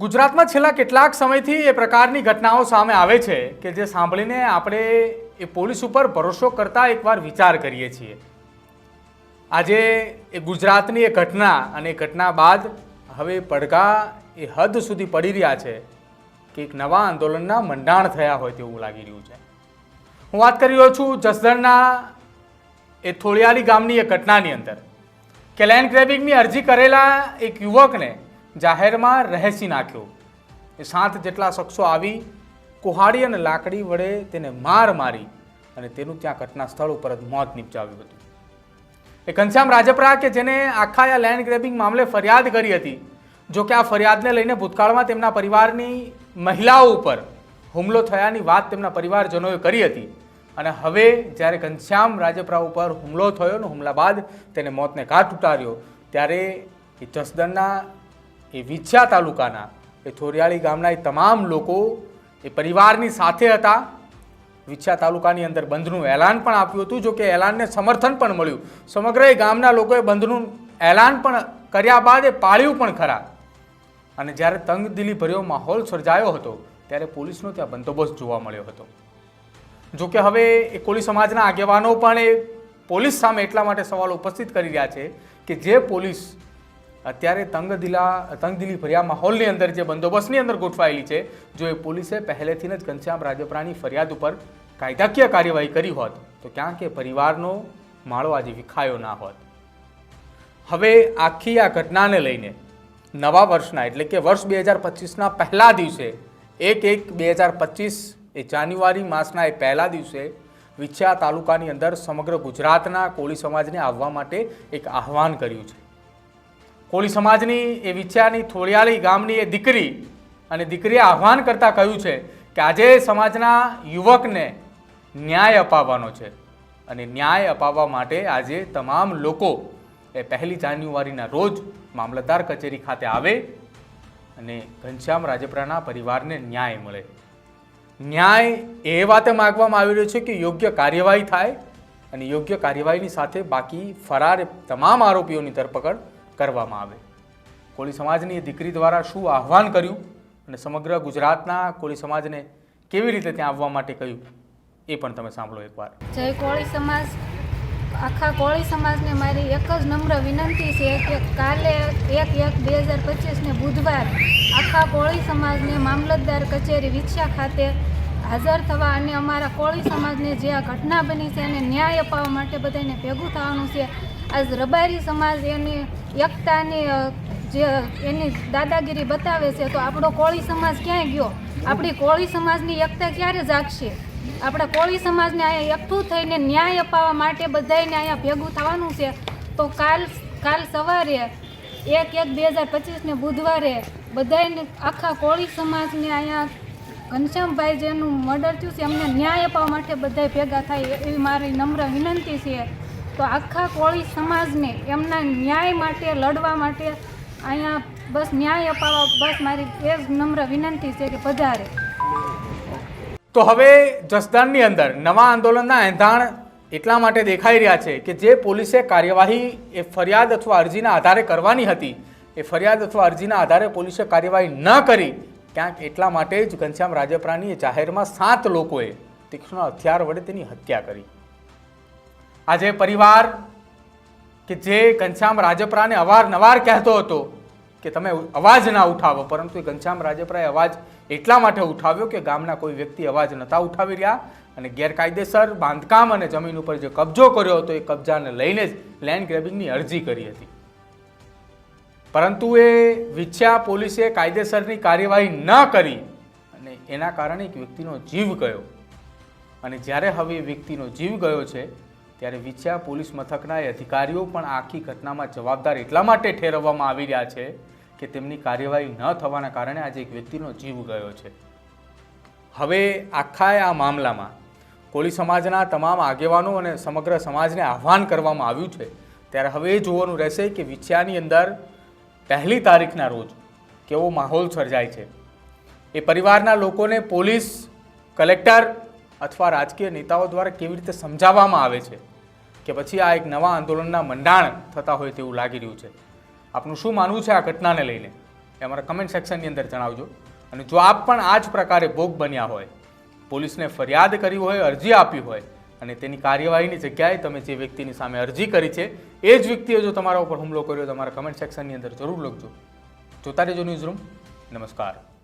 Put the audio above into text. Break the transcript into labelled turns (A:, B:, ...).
A: ગુજરાતમાં છેલ્લા કેટલાક સમયથી એ પ્રકારની ઘટનાઓ સામે આવે છે કે જે સાંભળીને આપણે એ પોલીસ ઉપર ભરોસો કરતા એકવાર વિચાર કરીએ છીએ. આજે એ ગુજરાતની એ ઘટના અને એ ઘટના બાદ હવે પડઘા એ હદ સુધી પડી રહ્યા છે કે એક નવા આંદોલનના મંડાણ થયા હોય તેવું લાગી રહ્યું છે. હું વાત કરી રહ્યો છું જસદણના એ થોળિયાળી ગામની એ ઘટનાની અંદર. કે લેન્ડ ગ્રેબિંગની અરજી કરેલા એક યુવકને જાહેરમાં રહેસી નાખ્યો. એ સાત જેટલા શખ્સો આવી, કુહાડી અને લાકડી વડે તેને માર મારી અને તેનું ત્યાં ઘટના સ્થળ ઉપર જ મોત નિપજાવ્યું હતું. એ ઘનશ્યામ રાજપરા કે જેને આખા આ લેન્ડ ગ્રેબિંગ મામલે ફરિયાદ કરી હતી, જો કે આ ફરિયાદને લઈને ભૂતકાળમાં તેમના પરિવારની મહિલાઓ ઉપર હુમલો થયાની વાત તેમના પરિવારજનોએ કરી હતી. અને હવે જ્યારે ઘનશ્યામ રાજપરા ઉપર હુમલો થયો ને હુમલા બાદ તેને મોતને ઘાટ ઉતાર્યો, ત્યારે એ જસદણના એ વિછ્યા તાલુકાના, એ થોરિયાળી ગામના એ તમામ લોકો એ પરિવારની સાથે હતા. વિછ્યા તાલુકાની અંદર બંધનું એલાન પણ આપ્યું હતું જો કે એલાનને સમર્થન પણ મળ્યું. સમગ્ર એ ગામના લોકોએ બંધનું એલાન પણ કર્યા બાદ એ પાળ્યું પણ ખરા. અને જ્યારે તંગદિલી ભર્યો માહોલ સર્જાયો હતો, ત્યારે પોલીસનો ત્યાં બંદોબસ્ત જોવા મળ્યો હતો. જો કે હવે એ કોળી સમાજના આગેવાનો પણ એ પોલીસ સામે એટલા માટે સવાલ ઉપસ્થિત કરી રહ્યા છે કે જે પોલીસ અત્યારે તંગદિલા, તંગદિલી ભર્યા માહોલની અંદર જે બંદોબસ્તની અંદર ગોઠવાયેલી છે, જો એ પોલીસે પહેલેથી જ ઘનશ્યામ રાજપરાની ફરિયાદ ઉપર કાયદાકીય કાર્યવાહી કરી હોત, તો ક્યાંક એ પરિવારનો માળો આજે વિખાયો ના હોત. હવે આખી આ ઘટનાને લઈને નવા વર્ષના, એટલે કે વર્ષ બે હજાર પચીસના પહેલા દિવસે, એક એક બે હજાર પચીસ એ જાન્યુઆરી માસના એ પહેલા દિવસે વિછા તાલુકાની અંદર સમગ્ર ગુજરાતના કોળી સમાજને આવવા માટે એક આહવાન કર્યું છે. કોળી સમાજની એ વિચારની થોળિયાળી ગામની એ દીકરી અને દીકરીએ આહવાન કરતાં કહ્યું છે કે આજે સમાજના યુવકને ન્યાય અપાવવાનો છે અને ન્યાય અપાવવા માટે આજે તમામ લોકો એ પહેલી જાન્યુઆરીના રોજ મામલતદાર કચેરી ખાતે આવે અને ઘનશ્યામ રાજપરાના પરિવારને ન્યાય મળે. ન્યાય એ વાતે માગવામાં આવી રહ્યો છે કે યોગ્ય કાર્યવાહી થાય અને યોગ્ય કાર્યવાહીની સાથે બાકી ફરાર તમામ આરોપીઓની ધરપકડ કરવામાં આવે. કોળી સમાજની દીકરી દ્વારા શું આહવાન કર્યું અને સમગ્ર ગુજરાતના કોળી સમાજને કેવી રીતે ત્યાં આવવા માટે કહ્યું, એ પણ તમે સાંભળો એકવાર.
B: જય કોળી સમાજ. આખા કોળી સમાજને મારી એક જ નમ્ર વિનંતી છે કે કાલે એક એક બે હજાર પચીસને બુધવાર આખા કોળી સમાજને મામલતદાર કચેરી વિછ્યા ખાતે હાજર થવા અને અમારા કોળી સમાજને જે આ ઘટના બની છે એને ન્યાય અપાવવા માટે બધાને ભેગું થવાનું છે આજ રબારી સમાજ એની એકતાની જે એની દાદાગીરી બતાવે છે, તો આપણો કોળી સમાજ ક્યાંય ગયો? આપણી કોળી સમાજની એકતા ક્યારે જાગશે? આપણા કોળી સમાજને અહીંયા એકઠું થઈને ન્યાય અપાવવા માટે બધાને અહીંયા ભેગું થવાનું છે. તો કાલ કાલ સવારે એક એક બે હજાર પચીસને બુધવારે બધાને આખા કોળી સમાજને અહીંયા ઘનશ્યામભાઈ જેનું મર્ડર થયું છે, એમને ન્યાય અપાવવા માટે બધા ભેગા થાય એવી મારી નમ્ર વિનંતી છે. તો આખા કોળી સમાજને એમના ન્યાય માટે, લડવા માટે અહીંયા બસ ન્યાય અપાવવા, બસ મારી એ નમ્ર વિનંતી છે કે પધારે.
A: તો હવે જસદણની અંદર નવા આંદોલનના એંધાણ એટલા માટે દેખાઈ રહ્યા છે કે જે પોલીસે કાર્યવાહી એ ફરિયાદ અથવા અરજીના આધારે કરવાની હતી, એ ફરિયાદ અથવા અરજીના આધારે પોલીસે કાર્યવાહી ન કરી, ક્યાંક એટલા માટે જ ઘનશ્યામ રાજપરાની જાહેરમાં સાત લોકોએ તીક્ષ્ણ હથિયાર વડે તેની હત્યા કરી. આજે પરિવાર કે જે ઘનશ્યામ રાજપરાને અવારનવાર કહેતો હતો કે તમે અવાજ ના ઉઠાવો, પરંતુ એ ઘનશ્યામ રાજપરાએ અવાજ એટલા માટે ઉઠાવ્યો કે ગામના કોઈ વ્યક્તિ અવાજ નહોતા ઉઠાવી રહ્યા અને ગેરકાયદેસર બાંધકામ અને જમીન ઉપર જે કબજો કર્યો હતો એ કબજાને લઈને જ લેન્ડ ગ્રેબિંગની અરજી કરી હતી. પરંતુ એ વિછ્યા પોલીસે કાયદેસરની કાર્યવાહી ન કરી અને એના કારણે એક વ્યક્તિનો જીવ ગયો. અને જ્યારે હવે વ્યક્તિનો જીવ ગયો છે ત્યારે વિછ્યા પોલીસ મથકના અધિકારીઓ પણ આખી ઘટનામાં જવાબદાર એટલા માટે ઠેરવવામાં આવી રહ્યા છે કે તેમની કાર્યવાહી ન થવાના કારણે આજે એક વ્યક્તિનો જીવ ગયો છે. હવે આખા આ મામલામાં કોળી સમાજના તમામ આગેવાનો અને સમગ્ર સમાજને આહ્વાન કરવામાં આવ્યું છે. ત્યારે હવે એ જોવાનું રહેશે કે વિછ્યાની અંદર પહેલી તારીખના રોજ કેવો માહોલ સર્જાય છે. એ પરિવારના લોકોને પોલીસ કલેક્ટર અથવા રાજકીય નેતાઓ દ્વારા કેવી રીતે સમજાવવામાં આવે છે કે પછી આ એક નવા આંદોલનના મંડાણ થતા હોય તેવું લાગી રહ્યું છે? આપનું શું માનવું છે આ ઘટનાને લઈને? એ અમારા કમેન્ટ સેક્શનની અંદર જણાવજો. અને જો આપ પણ આ જ પ્રકારે ભોગ બન્યા હોય, પોલીસને ફરિયાદ કરી હોય, અરજી આપી હોય, અને તેની કાર્યવાહીની જગ્યાએ તમે જે વ્યક્તિની સામે અરજી કરી છે, એ જ વ્યક્તિએ જો તમારા ઉપર હુમલો કર્યો તમારા કમેન્ટ સેક્શનની અંદર જરૂર લખજો. જોતા રહેજો ન્યૂઝ રૂમ નમસ્કાર.